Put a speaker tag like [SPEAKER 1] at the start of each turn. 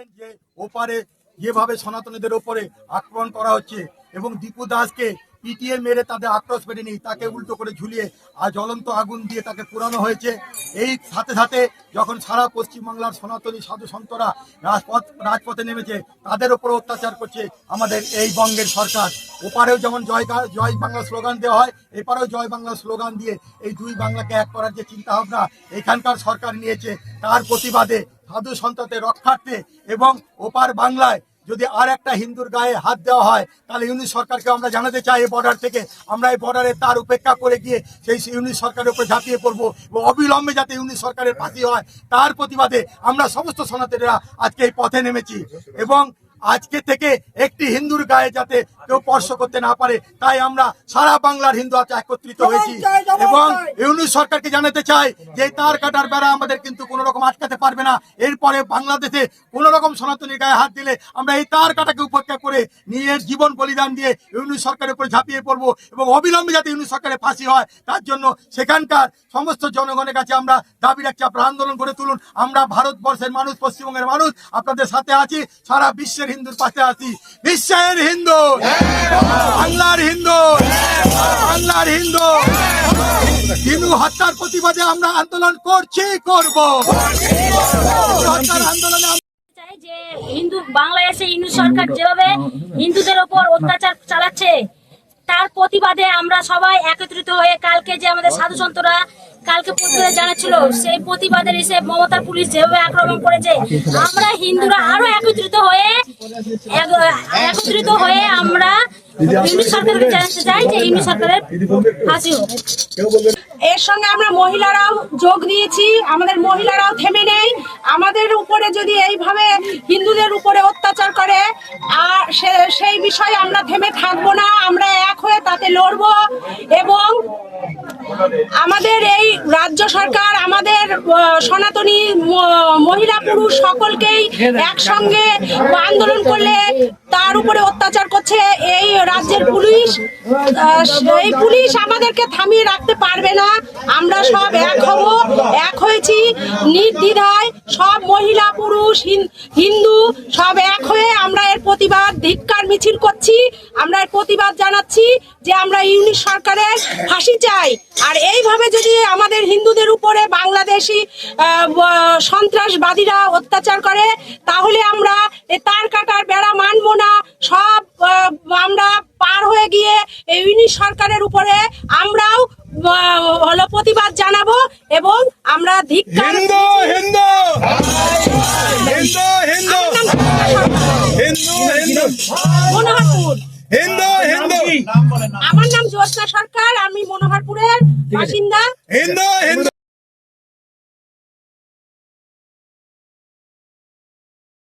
[SPEAKER 1] দেখছেন যে ওপারে যেভাবে সনাতনীদের ওপরে আক্রমণ করা হচ্ছে এবং দীপু দাসকে পিটিএ মেরে তাদের আক্রোশ পেটেনি তাকে উল্টো করে ঝুলিয়ে আর জ্বলন্ত আগুন দিয়ে তাকে পুরানো হয়েছে। এই সাথে সাথে যখন সারা পশ্চিমবাংলার সনাতনী সাধু সন্তরা রাজপথ রাজপথে নেমেছে, তাদের ওপর অত্যাচার করছে আমাদের এই বঙ্গের সরকার। ওপারেও যেমন জয় জয় বাংলা স্লোগান দেওয়া হয় এপারেও জয় বাংলা স্লোগান দিয়ে এই দুই বাংলাকে এক করার যে চিন্তা ভাবনা এখানকার সরকার নিয়েছে, তার প্রতিবাদে সাধু সন্তদের রক্ষার্থে এবং ওপার বাংলায় যদি আর একটা হিন্দুর গায়ে হাত দেওয়া হয়, তাহলে ইউনিট সরকারকে আমরা জানাতে চাই এই বর্ডার থেকে। আমরা এই বর্ডারে তার উপেক্ষা করে গিয়ে সেই ইউনিট সরকারের উপর ঝাঁপিয়ে পড়ব এবং অবিলম্বে যাতে ইউনিট সরকারের ফাঁসি হয়, তার প্রতিবাদে আমরা সমস্ত সনাতনীরা আজকে এই পথে নেমেছি। এবং আজকে থেকে একটি হিন্দুর গায়ে যাতে কেউ স্পর্শ করতে না পারে তাই আমরা সারা বাংলার হিন্দু আজ একত্রিত হয়েছি। এবং ইউনিট সরকারকে জানাতে চাই যে তার কাটার বেড়া আমাদের কিন্তু কোনো রকম আটকাতে পারবে না। এরপরে বাংলাদেশে কোনো রকম সনাতনীর গায়ে হাত দিলে আমরা এই তার কাটাকে উপেক্ষা করে নিজের জীবন বলিদান দিয়ে ইউনিট সরকারের উপরে ঝাঁপিয়ে পড়ব এবং অবিলম্বে যাতে ইউনিট সরকারের ফাঁসি হয় তার জন্য সেখানকার সমস্ত জনগণের কাছে আমরা দাবি রাখছি। আপনারা আন্দোলন করে তুলুন। আমরা ভারতবর্ষের মানুষ পশ্চিমবঙ্গের মানুষ আপনাদের সাথে আছি। সারা বিশ্বের হিন্দুর পাশে আছি। বিশ্বের হিন্দু। বাংলার হিন্দু। বাংলার হিন্দু। হিন্দু হত্যার প্রতিবাদে আমরা আন্দোলন করছি, করব। আন্দোলনে
[SPEAKER 2] যে হিন্দু এসে হিন্দু সরকার যেভাবে হিন্দুদের ওপর অত্যাচার চালাচ্ছে, তার প্রতিবাদে আমরা সবাই একত্রিত হয়ে কালকে যে আমাদের সাধু সন্তরা কালকে প্রতিবাদে জানাচ্ছিল, সেই প্রতিবাদের এসে মমতার পুলিশ যেভাবে আক্রমণ করেছে, আমরা হিন্দুরা আরও একত্রিত হয়ে একত্রিত হয়ে আমরা হিন্দু সরকারকে জানাতে চাই যে হিন্দু সরকারের ফাঁসি হোক।
[SPEAKER 3] এর সঙ্গে আমরা মহিলারাও যোগ দিয়েছি, আমাদের মহিলারাও থেমে নেই। আমাদের উপরে যদি এইভাবে হিন্দুদের উপরে অত্যাচার করে, আর সেই বিষয়ে আমরা থেমে থাকব না, আমরা এক হয়ে তাতে লড়বো এবং আমাদের এই রাজ্য সরকার, আমাদের সনাতনী মহিলা পুরুষ সকলকেই একসঙ্গে আন্দোলন করলে তার উপরে অত্যাচার করছে এই রাজ্যের পুলিশ। এই পুলিশ আমাদেরকে থামিয়ে রাখতে পারবে না। আমরা সব এক হব, এক হয়েছি। নির্দ্বিধায় সব মহিলা পুরুষ, হিন- হিন্দু সব এক হয়ে আমরা এর প্রতিবাদ, ধিক্কার মিছিল করছি, আমরা প্রতিবাদ জানাচ্ছি যে আমরা ইউনিট সরকারের ফাঁসি চাই। আর এইভাবে যদি আমাদের হিন্দুদের উপরে বাংলাদেশি সন্ত্রাসবাদীরা অত্যাচার করে, তাহলে আমরা তার কাটার বেড়া মানব না। সব আমরা পার হয়ে গিয়ে এই ইউনিট সরকারের উপরে আমরাও হলো প্রতিবাদ জানাব এবং আমরা ধিক্কার মনোহরপুর।
[SPEAKER 4] হিন্দু হিন্দু।
[SPEAKER 3] আমার নাম জ্যোৎস্না সরকার আমি মনোহরপুরের বাসিন্দা।
[SPEAKER 4] হিন্দু হিন্দু।